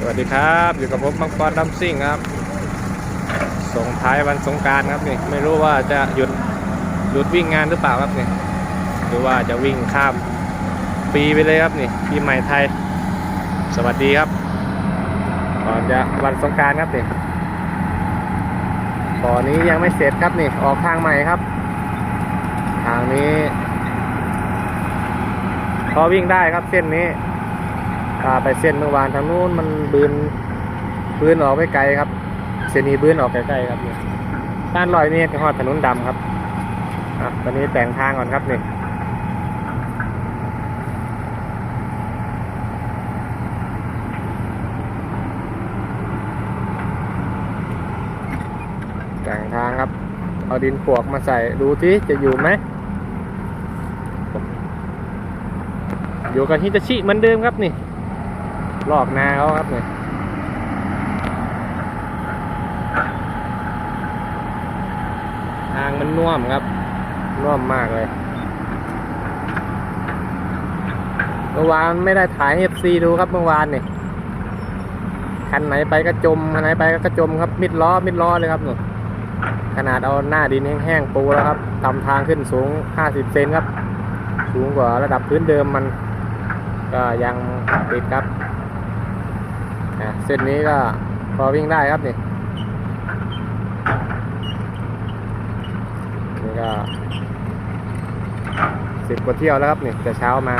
สวัสดีครับ อยู่กับผมมังกรดัมซิ่งครับ ส่งท้ายวันสงการครับนี่ไม่รู้ว่าจะหยุดหยุดวิ่งงานหรือเปล่าครับนี่หรือว่าจะวิ่งข้ามปีไปเลยครับนี่ปีใหม่ไทย สวัสดีครับก่อนจะวันสงการครับนี่ตอนนี้ยังไม่เสร็จครับนี่ออกทางใหม่ครับ ทางนี้พอวิ่งได้ครับเส้นนี้ อ่าไปเส้นเมื่อวานทางนู้นมันบืนบืนออกไปไกลครับ เส้นนี้บืนออกไกลๆครับนี่ด้านลอยเมตรหอดถนนดำครับอะตอนนี้แต่งทางก่อนครับนี่แต่งทางครับ เอาดินปวกมาใส่ดูที่จะอยู่ไหมอยู่กับฮิตาชิเหมือนเดิมครับนี่ ลอกนาเขาครับเนี่ยทางมันน่วมครับน่วมมากเลยเมื่อวานไม่ได้ถ่ายเอฟซีดูครับเมื่อวานเนี่ยคันไหนไปก็จมคันไหนไปก็จมครับ มิดล้อมิดล้อเลยครับนี่ขนาดเอาหน้าดินแห้งๆปูแล้วครับทำทางขึ้นสูง 50 เซนครับ สูงกว่าระดับพื้นเดิมมัน ก็ยังติดครับ เส้นนี้ก็พอวิ่งได้ครับนี่นี่ก็สิบกว่าเที่ยวแล้วครับนี่แต่เช้ามา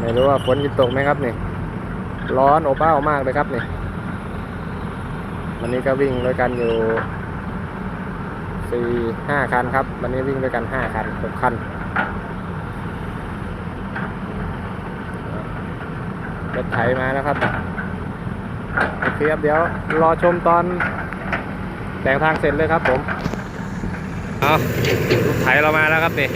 ไม่รู้ว่าฝนจะตกไหมครับนี่ร้อนอบอ้าวมากเลยครับนี่วันนี้ก็วิ่งด้วยกันอยู่สี่ห้าคันครับ วันนี้วิ่งด้วยกันห้าคันหกคันรถ ไถมาแล้วครับโอเคครับเดี๋ยวรอชมตอนแต่งทางเสร็จเลยครับผมเอารถไถเรามาแล้วครับนี่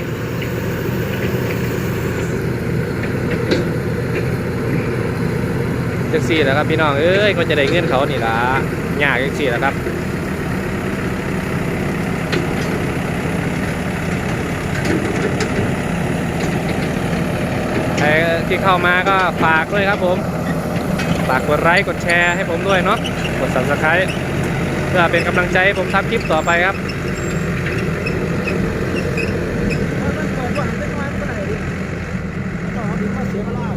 จักซี่แล้วครับพี่น้องเอ้ยก็จะได้เงื่อนเขานี่ละยากจักซี่แล้วครับ ใครที่เข้ามาก็ฝากด้วยครับผมฝากกดไลค์กดแชร์ให้ผมด้วยเนาะกด subscribe เพื่อเป็นกำลังใจให้ผมทำคลิปต่อไปครับเสียมาล่า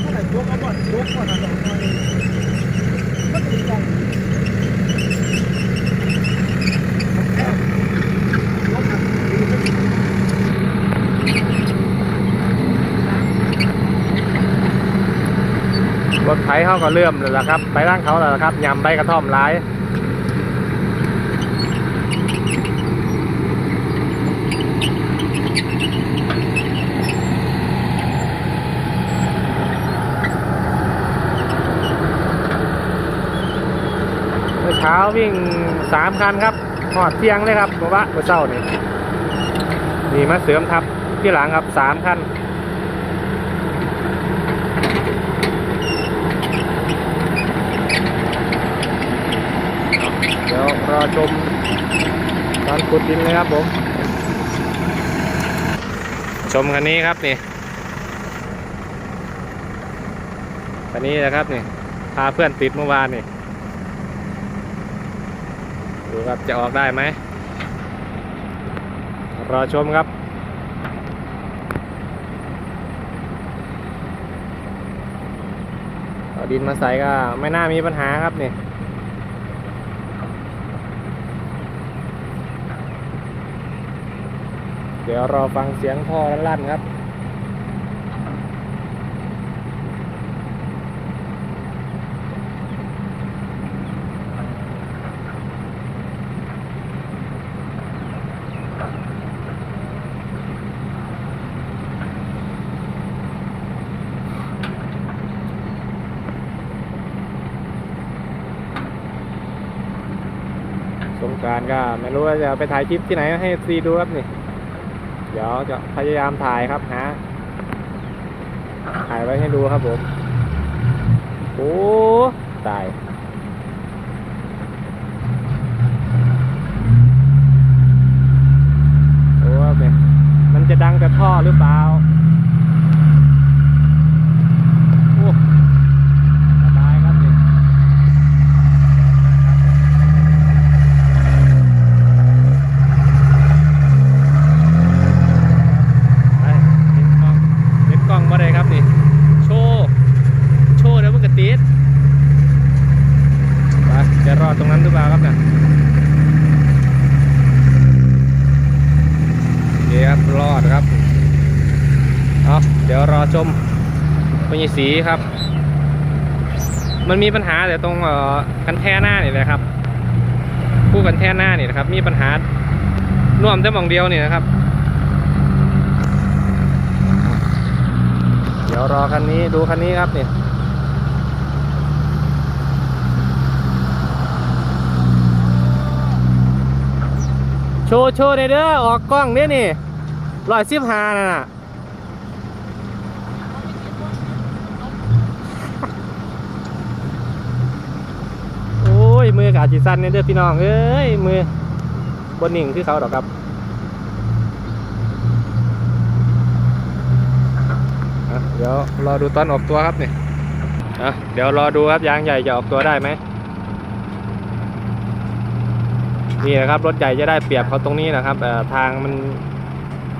เมื่อไหร่ยกเอาบ่อนยกก่อนอะสองคนมันติดกันยกหัน รถไถ เขาก็เริ่มแล้วละครับ ไปร่างเขาแล้วละครับยำใบกระท่อมร้ายเมื่อเช้าวิ่งสามคันครับหอดเที่ยงเลยครับบอกว่าเมื่อเช้านี่นี่มาเสริมทับที่หลังครับสามคัน เดี๋ยวรอชมตอน ขุดดินเลยครับผม ชมคันนี้ครับนี่คันนี้นะครับนี่พาเพื่อนติดเมื่อวานนี่ดูครับจะออกได้ไหมรอชมครับเอาดินมาใส่ก็ไม่น่ามีปัญหาครับนี่ เดี๋ยวรอฟังเสียงท่อลั่นครับสงการก็ไม่รู้ว่าจะไปถ่ายคลิปที่ไหนให้ซีดูครับนี่ เดี๋ยวจะพยายามถ่ายครับหาถ่ายไว้ให้ดูครับผม โอ้ตายโอ้เป็นมันจะดังกระท่อหรือเปล่าโอ้สบายครับนี่ไปเล่นกล้องเล่นกล้องมาเลยครับนี่ โชว์ โชว์แล้วมันกระติดไปจะรอดตรงนั้นหรือเปล่าครับเนี่ยโอเคครับ รอดครับ เอาเดี๋ยวรอชม พญสีครับ มันมีปัญหาแต่ตรงเอ่อกันแท่หน้านี่แหละครับ คู่กันแท่หน้านี่นะครับ มีปัญหาน่วมแต่หมองเดียวนี่นะครับ เดี๋ยวรอคันนี้ดูคันนี้ครับนี่โชว์โชว์เด้อเด้อออกกล้องเด้อนี่ร้อยสิบหาน่ะ โอ้ ยมือกอาจจิสั้นเนี่ยเด้อพี่น้องเอ้ยมือบนหนิ่งคือเขาดอกครับเดี๋ยวรอดูตอนออกตัวครับนี่อะเดี๋ยวรอดูครับยางใหญ่จะออกตัวได้ไหมนี่นะครับรถใหญ่จะได้เปรียบเขาตรงนี้นะครับเอ่อทางมัน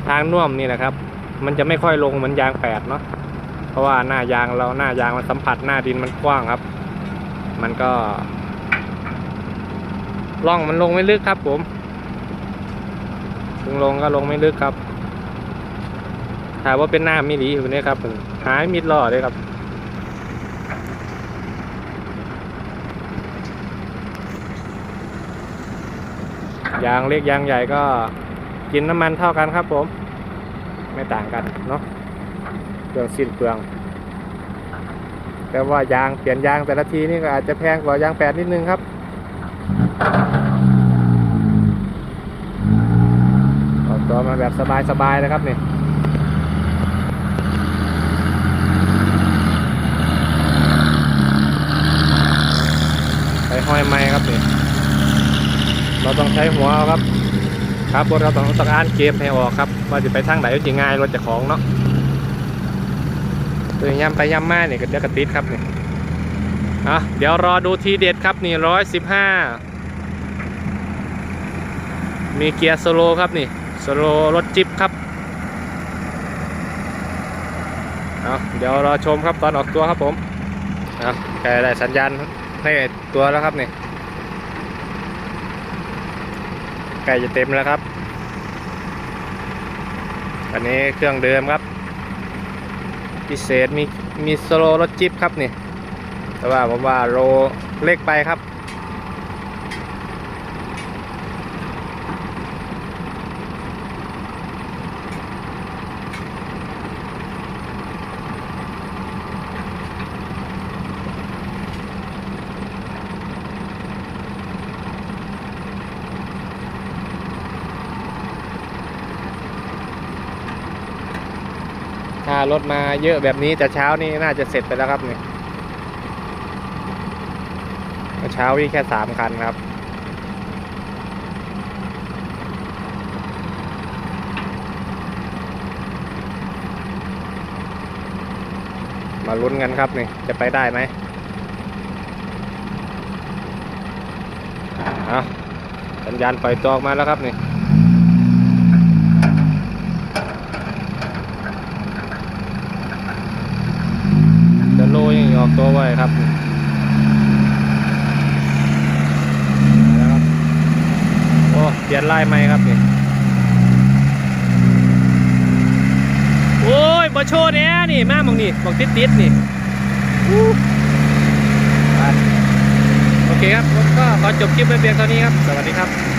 ทางน่วมนี่นะครับ มันจะไม่ค่อยลงเหมือนยางแปดเนาะเพราะว่าหน้ายางเราหน้ายางมันสัมผัสหน้าดินมันกว้างครับ มันก็ ล่องมันลงไม่ลึกครับ ผมถึงลงก็ลงไม่ลึกครับถามว่าเป็นหน้ามิลีอยู่เนี่ยครับหายมิดล่อเลยครับยางเล็กยางใหญ่ก็กินน้ำมันเท่ากันครับผม ไม่ต่างกันเนาะเปลืองสิ้นเปลือง แต่ว่ายางเปลี่ยนยางแต่ละทีนี่ก็อาจจะแพงกว่ายางแปดนิดนึงครับ ออกตัว มาแบบสบายๆนะครับนี่ใช้ห้อยไม้ครับนี่เราต้องใช้หัวครับ ครับเราต้องต้องอ่านเกมให้ออกครับว่าจะไปทางไหนจะง่ายรถจะของเนาะตัวย่ำไปย่ำมาเนี่ยก็จะกระติดครับนี่อะเดี๋ยวรอดูทีเด็ดครับนี่ร้อยสิบห้ามีเกียร์สโลครับนี่ สโลรถจิ๊บครับเอาเดี๋ยวรอชมครับตอนออกตัวครับผมเอาแกได้สัญญาณให้ตัวแล้วครับนี่ไก่จะเต็มแล้วครับ อันนี้เครื่องเดิมครับ พิเศษมีมีสโลรถจิ๊บครับนี่ แต่ว่าผมว่าโลเล็กไปครับารถมาเยอะแบบนี้แต่เช้านี้น่าจะเสร็จไปแล้วครับนี่เช้าวิ่งแค่สามคันครับมาลุ้นกันครับนี่จะไปได้ไหมอะสัญญาณปล่อยตัวออกมาแล้วครับนี่ จะโลยัง ออกตัวไว้ครับมาแล้วครับ โอ้เปลี่ยนลายไหมครับนี่โอ้ยบอโชว์เนี้ยนี่มาหมองนี่บอกติดติดนี่โอเคครับก็ขอจบคลิปไว้เพียงเท่านี้ครับ สวัสดีครับ